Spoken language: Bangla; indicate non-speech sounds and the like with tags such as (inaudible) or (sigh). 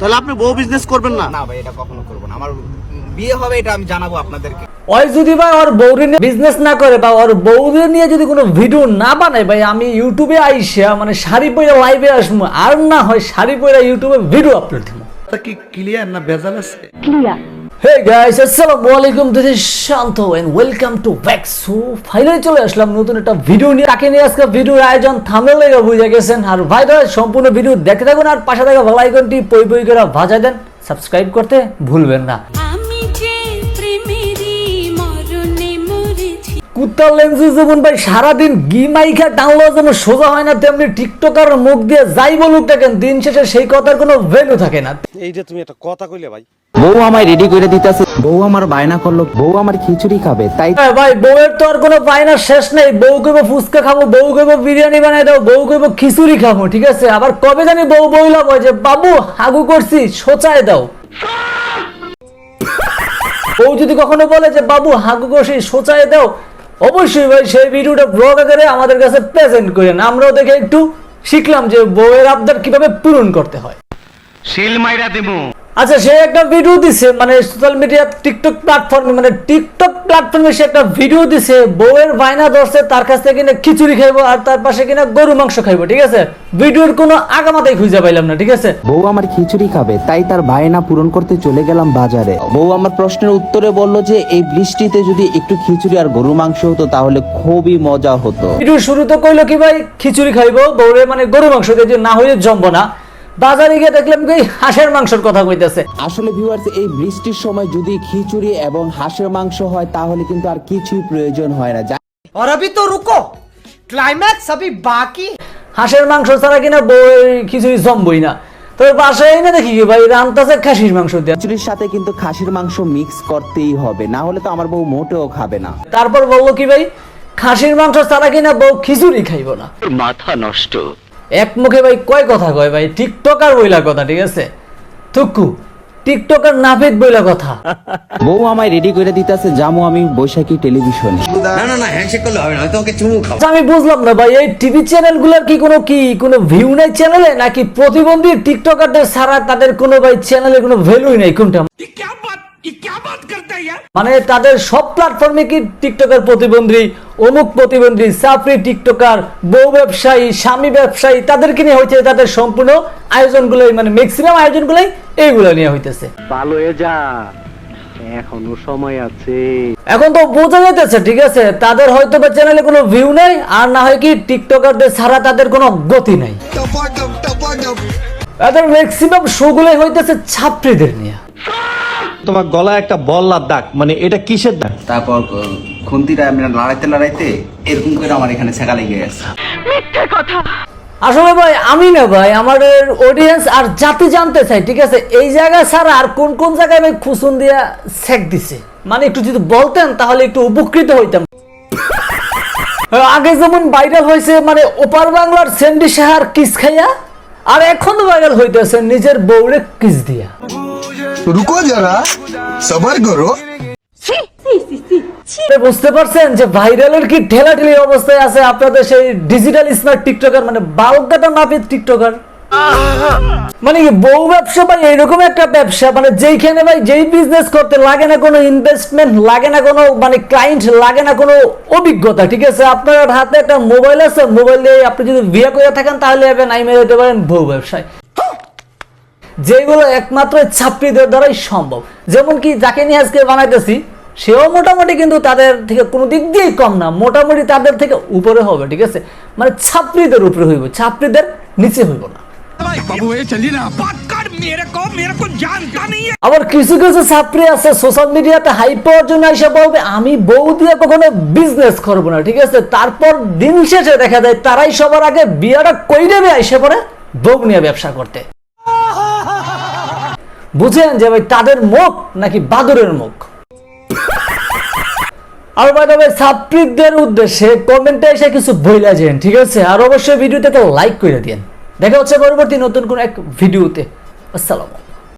তাহলে আপনি বউ বিজনেস করবেন না। না ভাই এটা কখনো করব না। আমার বিয়ে হবে এটা আমি জানাব আপনাদেরকে। ওই যদি ভাই ওর বউরে নিয়ে বিজনেস না করে বা ওর বউরে নিয়ে যদি কোনো ভিডিও না বানায় ভাই আমি ইউটিউবে আইসা মানে শাড়ি পরে লাইভে আসব আর না হয় শাড়ি পরে ইউটিউবে ভিডিও আপলোড দিব। কি ক্লিয়ার না বেজাল আছে? হে গাইস আসসালামু আলাইকুম this is Shanto and welcome to back so finally চলে আসলাম নতুন একটা ভিডিও নিয়ে। কাকে নিয়ে আজকে ভিডিওর আয়োজন থামলে লেগে বুঝে গেছেন। আর ভাই সম্পূর্ণ ভিডিও দেখতে থাকুন আর পাশে থাকা বেল আইকনটি পই পই করে ভাজা দেন। সাবস্ক্রাইব করতে ভুলবেন না। কুত্তার লেন্সে যেমন ভাই সারাদিন গি মাইখা টানলো যেমন সোজা হয় না তেমনি টিকটকার মুখ দিয়ে যাই বলুক দেখেন দিন শেষে সেই কথার কোনো ভ্যালু থাকে না। এই যে তুমি একটা কথা কইলে ভাই বউ আমায় রেডি করে দিতেছে। বউ আমার বায়না করল বউ আমার খিচুড়ি খাবে তাই হ্যাঁ ভাই বউয়ের তো আর কোনো বায়না শেষ নেই। বউ কইব ফুচকা খাব বউ কইব বিরিয়ানি বানাই দাও বউ কইব খিচুড়ি খাব ঠিক আছে? আবার কবে জানি বউ বইলাম ওই যে বাবু হাগু করছি সোচায় দাও। বউ যদি কখনো বলে যে বাবু হাগু করছি সোচায় দাও অবশ্যই ভাই সেই ভিডিওটা ব্লগ আকারে আমাদের কাছে প্রেজেন্ট করেন। আমরাও দেখে একটু শিখলাম যে বউয়ের আবদার কীভাবে পূরণ করতে হয়। শিল মাইরা দিমু। আচ্ছা সে একটা ভিডিও দিছে মানে সোশ্যাল মিডিয়া টিকটক প্ল্যাটফর্মে মানে টিকটক প্ল্যাটফর্মে সে একটা ভিডিও দিছে বউয়ের বায়না ধরছে তার কাছ থেকে কিনা খিচুড়ি খাইবো আর তার পাশে কিনা গরু মাংস খাইবো ঠিক আছে? ভিডিওর কোনো আগামাতাই খুঁজে পাইলাম না ঠিক আছে? বউ আমার খিচুড়ি খাবে তাই তার বায়না পূরণ করতে চলে গেলাম বাজারে। বউ আমার প্রশ্নের উত্তরে বলল যে এই বৃষ্টিতে যদি একটু খিচুড়ি আর গরু মাংস হতো তাহলে খুবই মজা হতো। ভিডিও শুরু তো কইলো কি ভাই খিচুড়ি খাইবো বউরে মানে গরু মাংস দিয়ে যে না হইলে জমবো না। বাজারে গিয়ে দেখলাম কি হাঁসের মাংসের কথা কইতেছে আসলে ভিউয়ার্স এই বৃষ্টির সময় যদি খিচুড়ি এবং হাঁসের মাংস হয় তাহলে কিন্তু আর কিছুই প্রয়োজন হয় না যা- और अभी तो रुको क्लाइमैक्स अभी बाकी है। হাঁসের মাংস ছাড়া কিনা বউয়ের খিচুড়ি জমবই না তবে বাসায় এনে দেখি কি ভাই রান্তাছে খাসির মাংস দিয়ে খিচুড়ির সাথে কিন্তু খাসির মাংস মিক্স করতেই হবে না হলে তো আমার বউ মোটেও খাবে না তারপর বললো কি ভাই খাসির মাংস ছাড়া কিনা বউ খিচুড়ি খাইব না মাথা নষ্ট এক মুখে ভাই কয় কথা কয় ভাই? টিকটকার বইলা কথা ঠিক আছে? থুকু টিকটকার নাফিদ বইলা কথা। বউ আমায় রেডি করে দিতেছে জামু আমি বৈশাখী টেলিভিশনে আচ্ছা, আমি বুঝলাম না ভাই এই টিভি চ্যানেলগুলার কি কোনো কি কোনো ভিউ নাই চ্যানেলে নাকি প্রতিবন্ধী টিকটকারদের ছাড়া তাদের কোনো ভাই চ্যানেলে কোনো ভ্যালুই নাই কোনটা? মানে তাদের সব প্ল্যাটফর্মে কি টিকটকার প্রতিবন্ধী অমুক প্রতিবন্ধী সাফরি টিকটকার বউ ব্যবসায়ী স্বামী ব্যবসায়ী তাদেরকে নিয়ে হয়েছে তাদের সম্পূর্ণ আয়োজনগুলোই মানে ম্যাক্সিমাম আয়োজনগুলোই এইগুলো নিয়ে হইতেছে। ভালো হয়ে যা এখনও সময় আছে। এখন তো বোঝা যাইতেছে ঠিক আছে তাদের হয়তো বা চ্যানেলে কোনো ভিউ নাই আর না হয় কি টিকটকারদের ছাড়া তাদের কোনো গতি নাই। তাদের ম্যাক্সিমাম শোগুলোই হইতেছে ছাত্রীদের নিয়ে। তোমার গলায় একটা বল্লার দাগ মানে এটা কিসের দাগ? তারপর খুন্তিটা আমি লড়াইতে লড়াইতে এরকম করে আমার এখানে ছেঁকা লেগে গেছে। মিথ্যে কথা। আসলে ভাই আমি না ভাই আমাদের অডিয়েন্স আর জাতি জানতে চাই ঠিক আছে? এই জায়গা ছাড়া আর কোন কোন জায়গায় ভাই খুসুন দিয়া সেক দিছে? মানে একটু যদি বলতেন তাহলে একটু উপকৃত হইতাম। (laughs) আগে যেমন ভাইরাল হয়েছে মানে ওপার বাংলার সেন্ডি সাহার কিস খাইয়া আর এখন ভাইরাল হইতেছে নিজের বউরে কিস দিয়া। রুকো যারা সবার করো। বুঝতে পারছেন যে ভাইরালের কি ঠেলা ঠেলি অবস্থায় আছে আপনাদের সেই ডিজিটাল স্মার্ট টিকটকার মানে বালকাটা নাপিত টিকটকার মানে কি বউ ব্যবসা ভাই এরকম একটা ব্যবসা মানে যেইখানে ভাই যেই বিজনেস করতে লাগে না কোনো ইনভেস্টমেন্ট লাগে না কোনো মানে ক্লায়েন্ট লাগে না কোনো অভিজ্ঞতা ঠিক আছে? আপনার হাতে একটা মোবাইল আছে মোবাইল দিয়ে আপনি যদি বিয়ে করে থাকেন তাহলে এবার নাই মেরে দিতে পারেন বউ ব্যবসায়। যেগুলো একমাত্র ছাত্রীদের দ্বারাই সম্ভব। যেমন কি যাকে নিয়ে আজকে বানাইতেছি সেও মোটামুটি কিন্তু তাদের থেকে কোনো দিক দিয়েই কম না মোটামুটি তাদের থেকে উপরে হবে ঠিক আছে? মানে ছাত্রীদের উপরে হইব ছাত্রীদের নিচে হইব না। আবার কিছু কিছু ছাত্রী আছে সোশ্যাল মিডিয়াতে হাই পাওয়ার জন্য এসে বলবে আমি বউ দিয়ে কখনো বিজনেস করব না ঠিক আছে? তারপর দিন শেষে দেখা যায় তারাই সবার আগে বিয়াটা কই দেবে এসে পরে বউ নিয়ে ব্যবসা করতে। বুঝেন যে ভাই তাদের মুখ নাকি বাদুরের মুখ? আর ভাই তবে ছাত্রীদের উদ্দেশ্যে কমেন্টে এসে কিছু বইলা যেন, ঠিক আছে? আর অবশ্যই ভিডিওতে লাইক করে দিন দেখা হচ্ছে পরবর্তী নতুন কোন এক ভিডিওতে আসসালামু